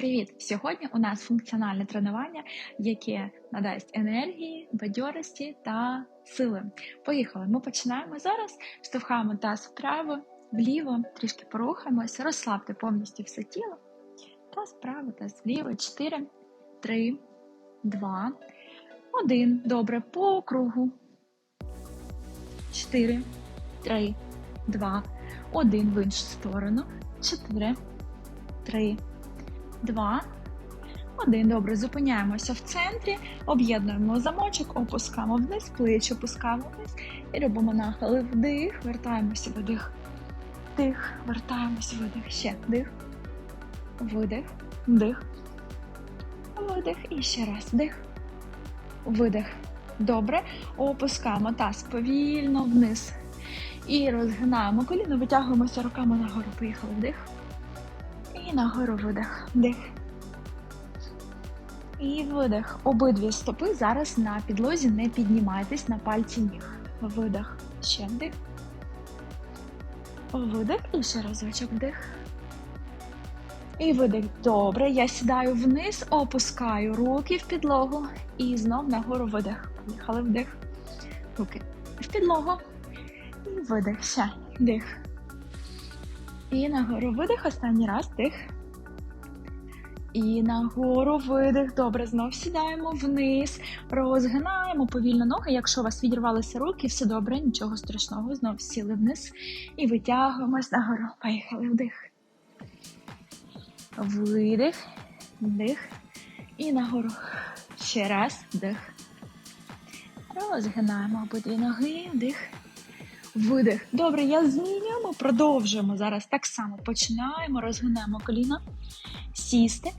Привіт! Сьогодні у нас функціональне тренування, яке надасть енергії, бадьорості та сили. Поїхали! Ми починаємо зараз. Штовхаємо таз вправо, вліво, трішки порухаємося, розслабте повністю все тіло. Таз вправо, таз вліво. 4, 3, 2, 1. Добре, по кругу. 4, 3, 2, 1. В іншу сторону. 4, 3, Два. Один. Добре, зупиняємося в центрі, об'єднуємо замочок, опускаємо вниз, плечі опускаємо вниз і робимо нахили. Вдих, вертаємося, видих. Вдих, вертаємося, видих. Ще вдих. Видих. Вдих. Видих. І ще раз. Вдих. Видих. Добре. Опускаємо таз повільно вниз. І розгинаємо коліно, витягуємося руками нагору. Поїхали. Вдих. І нагору видих. Вдих. І видих. Обидві стопи зараз на підлозі не піднімайтесь на пальці ніг. Видих. Ще вдих. Видих. І ще разочок вдих. І видих. Добре. Я сідаю вниз, опускаю руки в підлогу. І знов нагору видих. Поїхали вдих. Руки в підлогу. І видих. Ще. Вдих. І нагору видих, останній раз дих. І нагору видих. Добре, знов сідаємо вниз, розгинаємо повільно ноги. Якщо у вас відірвалися руки, все добре, нічого страшного. Знов сіли вниз і витягуємось нагору. Поїхали вдих. Видих, вдих. І нагору. Ще раз вдих. Розгинаємо обидві ноги, вдих. Видих. Добре, я змінюємо, продовжуємо зараз так само. Починаємо, розгинаємо коліна, сісти,